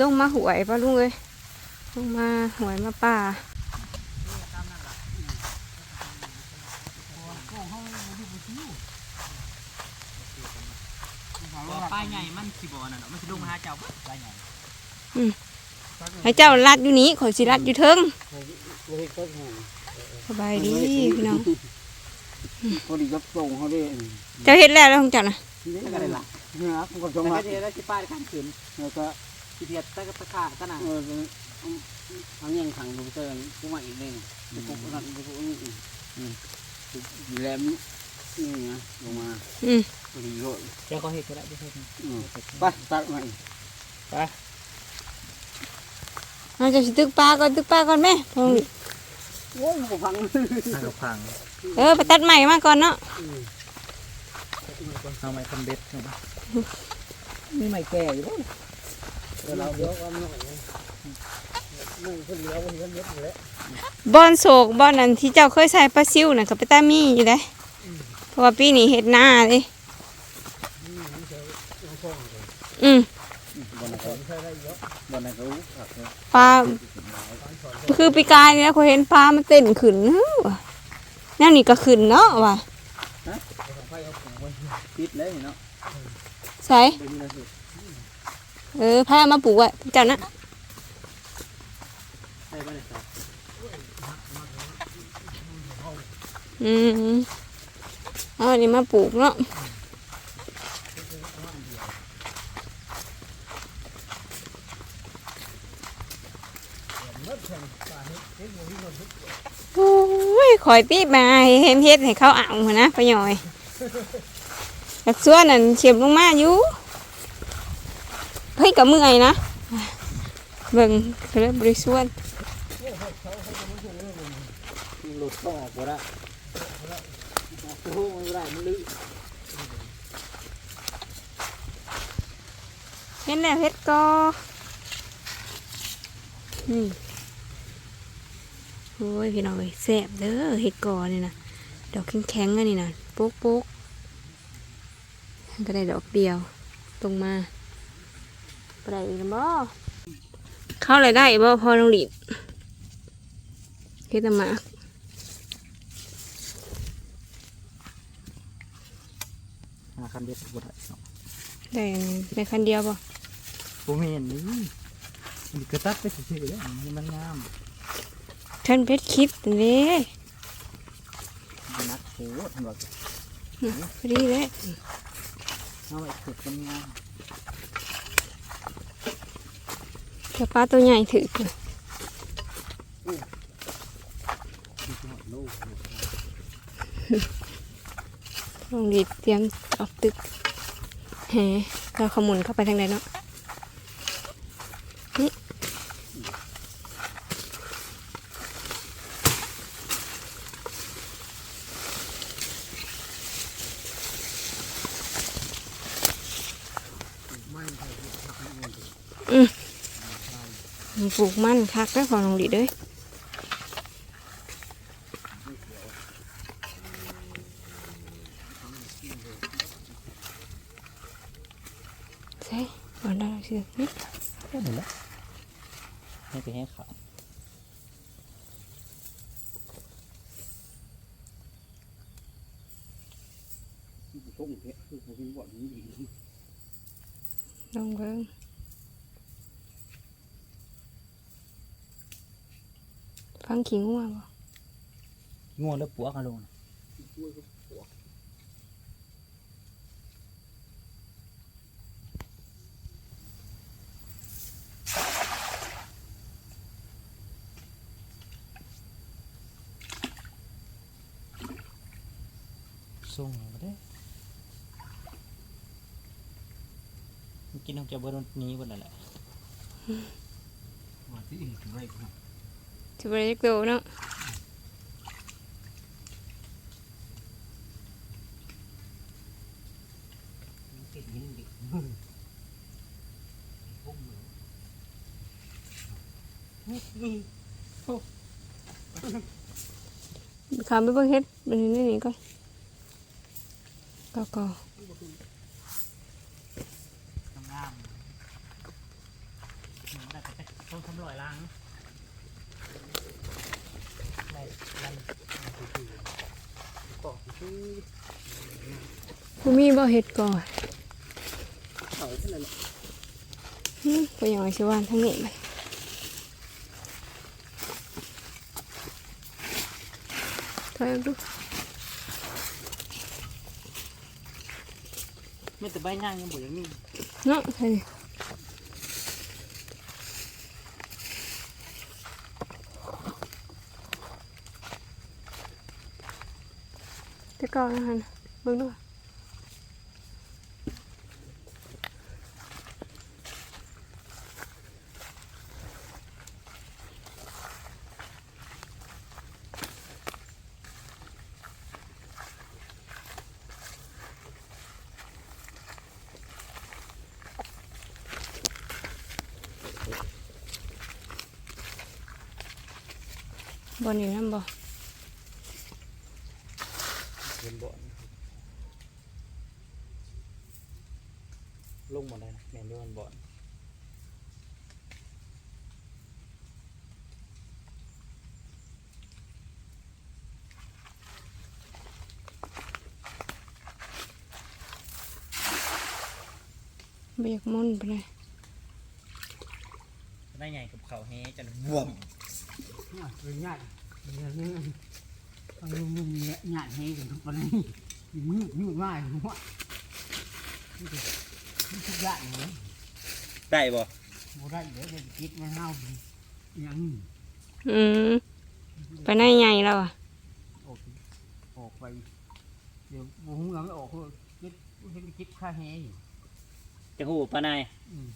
ลงมาหวยป่ะลุงเอ้ยลงมาหวยมาป่าบ่ป้ายใหญ่มันสิบ่นั่นเนาะมันสิลงมาหาเจ้าบ่ป้ายใหญ่ให้เจ้ารัดอยู่นี้ขอยสิรัดอยู่เทิงโอ้ยก็แห้งสบายดีพี่น้องพอดีกับส่งเขาได้เจ้าเฮ็ดแล้วแล้วของเจ้านะนี่ก็ได้ละเนี่ยมันก็ตรส่งงนั้มานเดี๋ยวได้สิป้ายข้างขึ้นแล้วก็ สิเทียดตะกะตะขากันน่ะเออเอาเงี้ยขังดูเจอกูมาอีกเลยกูกูนั่นกูนี่อืมแหลมนี่นะลงมาอืมพอดีโลดเจ้าก็เฮ็ดก็ได้บ่เฮ็ดไปตัดมาอีกเอาเจ้าสิตึกปลาก่อนตึกปลาก่อนแม่พงโอ้ยกูฟังทางกับพังเออไปตัดใหม่มาก่อนเนาะเอาไม้คันเบ็ดมีไม้แก่อยู่บ่เดี๋ยว เราเดี๋ยวก็ไม่ไหวมึงพอดีแล้ววันนี้ก็เย็บอยู่แล้วบอนโศกบอนนั้นที่เจ้าเคยใส่ปลาซิวน่ะกับไปตามีอยู่เลยเพราะว่าปีนี้เฮ็ดหน้าเลยอืมบนนั้นก็บนนั้นก็รู้ครับปลาคือปีกายเนี่ยเขาเห็นปลามันเต้นขึ้นเฮ้อว่ะแนวนี้ก็ขึ้นเนาะว่ะปิดเลยเนาะใส่ เออพามาปลูกไว้เจ้านะอืมเอาอันนี้มาปลูกเนาะโอ้ยคอยตีมาเห็นเฮ็ดให้เขาเอาหั้นนะปะหน่อยอยากส่วนนั่นเฉียบลงมาอยู่ เฮ้ยกับมือไงนะเบิ่งเขาเรียกบริสุทธิ์หลุดก็ออกบ่ได้โอ้โหมันบ่ได้มันลึกเห็นแล้วเฮ็ดก็อืมโอ้ยพี่น้องเอ้ยแซ่บเด้อเฮ็ดกอนี่นะดอกแข็งๆอันนี้นะโป๊กโป๊กก็ได้ดอกเดียวตรงมา ไปได้อีกแล้วบ่เข้าอะไรได้บ่พอน้องหลีดเฮ็ดอะหมากหาคันเบ็ดบ่ได้เนาะได้อันนี้ได้คันเดียวบ่บ่แม่นนี่มันก็ตัดไปซื่อๆเลยมันงามท่านเพชรคิดนี่มันนักโหท่านว่าพอดีเลยเอาไว้ขุดมันงาม แต่ปลาตัวใหญ่ถือลองดีเตรียมออกตึกแหเราขมุนเข้าไปทางไหนเนาะนี่มัน ปลูกมันคักแล้วของลองดีเด้วยใช่ก่อนได้เสือกนี่เห็นแล้วให้ไปให้เขาส่งเพชรคือผมบอกนี้ดีลองเบิ่ง ฟังขิงหัวบ่ง่วงแล้วปัวกันลงส่งมาได้กินน้ำจะเบอร์นี้บนนั่นแหละว่าที่อีกไรกู จะไปเรียกโตเนาะขามไปเบิ่งเฮ็ดมันนี่นี่ก่อนก็ก็งามต้องทำลอยล้าง ในนั่นคือคือ ก็คือบ่มีบ่เฮ็ดก่อนเขาเท่านั้นหึก็ยังเอาสิว่านทั้งนี้มันถอยออกดูไม่แต่ใบย่างยังบ่อย่างนี้เนาะใช่ แต่ก่อนนะฮะเบิ่งดู บนนี้น้ำบ่ เห็นบ่อนลงหมดเลยนะแม่นด้วยมันบ่อน เบียกมุ่นไปเลยได้ไงกับเขาแฮ่จนบวมเป็นญาติเป็นญาตินี่เอาลุงลุงเนี่ยญาติให้กันทุกวันนี้มืดมืดมากหัวทุกอย่างเลยได้บ่โมได้เดี๋ยวจะคิดมันเฮายังอืมไปไหนใหญ่แล้วอะออกออกไปเดี๋ยววงเราไม่ออกเลยคิดคิดคิดค่าแห่อยู่ จะหูปานายอืม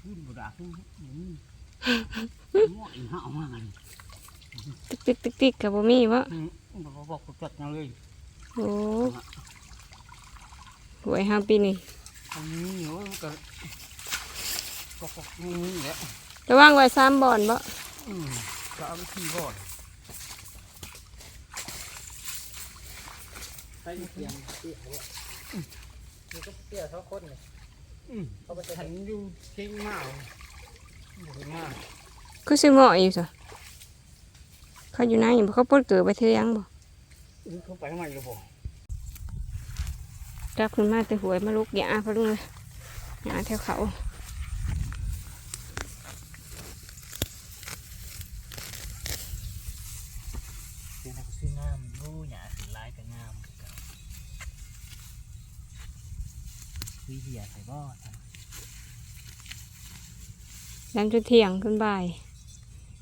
ชุนบุดาขึ้นอย่างนี้มั่วอีกห้าเอามากันติ๊กติ๊กติ๊กติ๊กกับบ่มีวะบอกบอกจัดยังเลยโอ้หวยห้าปีนี่นี้เหนียวมันก็ก็ก็นี่แหละจะว่างไว้สามบ่อนบ่อืมก็เอาไปที่บ่อน ไปเตียงเตี้ยบ่นี่ก็เตี้ยสองคนเลยอืมฉันอยู่เก่งมากบอกง่ายก็สิเหงาะอยู่ซะเขาอยู่ไหนบ่เขาปลดเกิดไปเที่ยงบ่เขาไปทำไมล่ะบ่จับขึ้นมาแต่หวยมาลุกหยาพะลุงเลยหยาแถวเขาเตียงนักซื้องามรู้หยาสิลายก็งาม คือเก่าวิเหียใส่บ่ท่นยามจนเที่ยงขึ้นบ่าย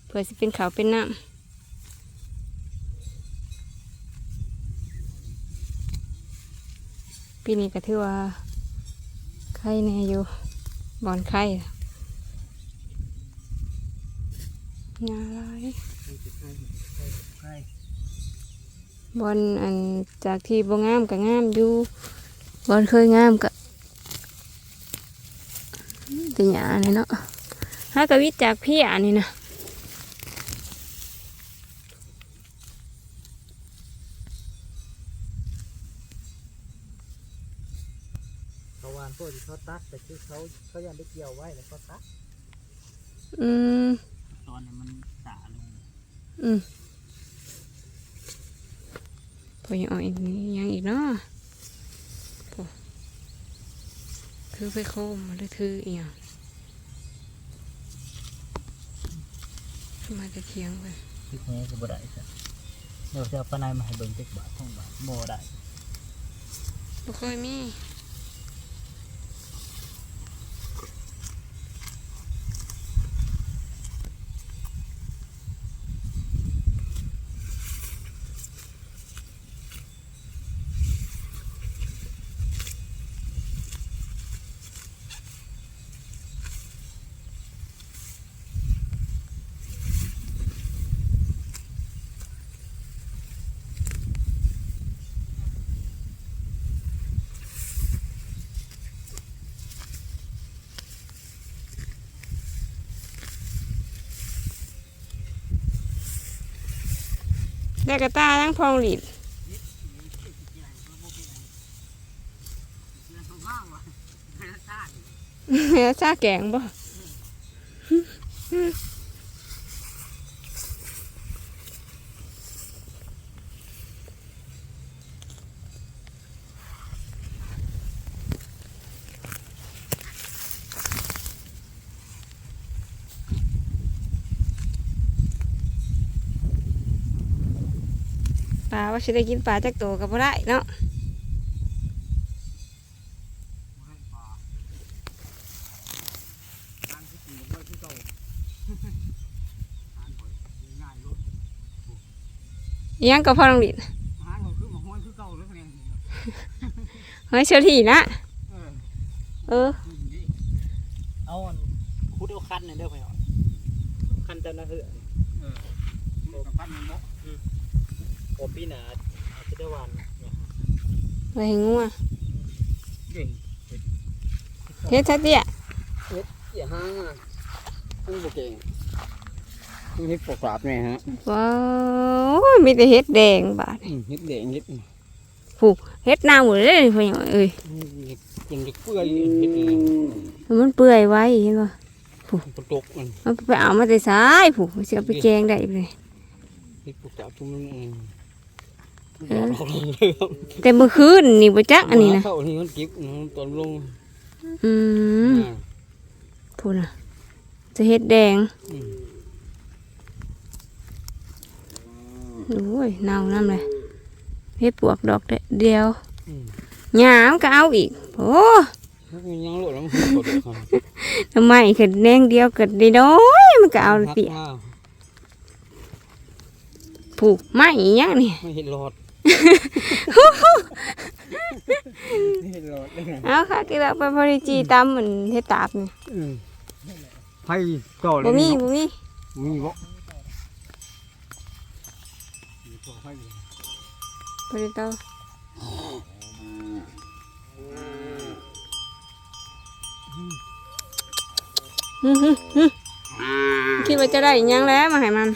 เพื่อสิเป็นเขาวเป็นน้ำปีนี้ก็ถือว่าไข่แน่อยู่บอนไข่งาลายบอนอันจากที่บ่งามก็งามอยู่บอนเคยงามก็ แต่หยาเลยเนาะฮากะวิจากพี่อันนี้นะเขาวานพวกที่เขาตัดแต่คือเขาเขายังได้เกี่ยวไว้แล้วเขาตัดอืมตอนนี้มันสาลงอืมพอยังเอาอีกนี่ยังอีกเนาะพอคือไปโคมมาได้ถืออีกอย่าง มาจะเทียงไปคือแฮ่ก็บ่ได้ซะเดี๋ยวจะเอาปานายมาให้เบิ่งจักบาทท่องบาทบ่ได้บ่เคยมี ได้กระตาทั้งพองหลีดเรื่องของห้างวะให้ชาติแม่ซาแกงบ่ ปลาว่าสิได้กินปลาจักโตก็บ่ได้เนาะให้ปลาการที่กินไว้ที่เก่าอาหารหอยง่ายรสอิหยังก็พอลองดินอาหารหอยคือหมาห้อยคือเก่าแล้วคะแนนเฮ้ยเชื่อที่นะ เออ เออนี่เอาอันคุดเอาคันนี่เด้อพ่อคันจำนะคือเออมันกับปั้นมันบ่โอปีหนาอาจจะได้หวานเนี่ยไปให้งัวเก่งเฮ็ดซะเตี้ยอย่าห้างอะมันบ่เก่งมันเฮ็ดปก ราบแน่ฮะว้าวมีแต่เฮ็ดแดงบาดเฮ็ดแดงเฮ็ดเฮ็ดหน้าหมดเลยพ่อหยังเอ้ยยังจะเปื่อยเฮ็ดมันเปื่อยไว้เห็นบ่กระตกมันมันไปเอามาแต่ซ้ายผู้สิเอาไปแกงได้เลยเฮ็ดปกราบทุกมันเอง แต่เมื่อคืนนี่บ่จักอันนี้นะเข้านี่มันเก็บตอนลงอืมพูดน่ะจะเฮ็ดแดงโอ้ยเน่าน้ำเลยเฮ็ดปวกดอกเดียวหยามก็เอาอีกโอ้มันยังโลดแล้วมันกดครับทำไมขึ้นแดงเดียวก็ได้น้อยมันก็เอาเปียผูกไม้อีหยังนี่ไม่เห็นหลอดไม่ เห็นหลอดเลยเอาค่ะกี่แบบไปพอดีจีตำเหมือนเฮ็ดตาบนี่ไผ่ต่อเลยบ่มีบ่มีมีบ่พอดีเตาฮึฮึฮึคิดว่าจะได้อีหยังแล้วมาให้มัน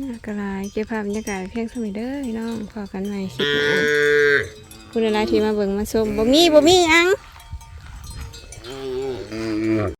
น่ากระไร เก็บภาพบรรยากาศเพียงเท่านี้เด้อพี่น้องพอกันใหม่คลิปหน้าผู้ใดที่มาเบิ่งมาชมบ่มีบ่มีหยัง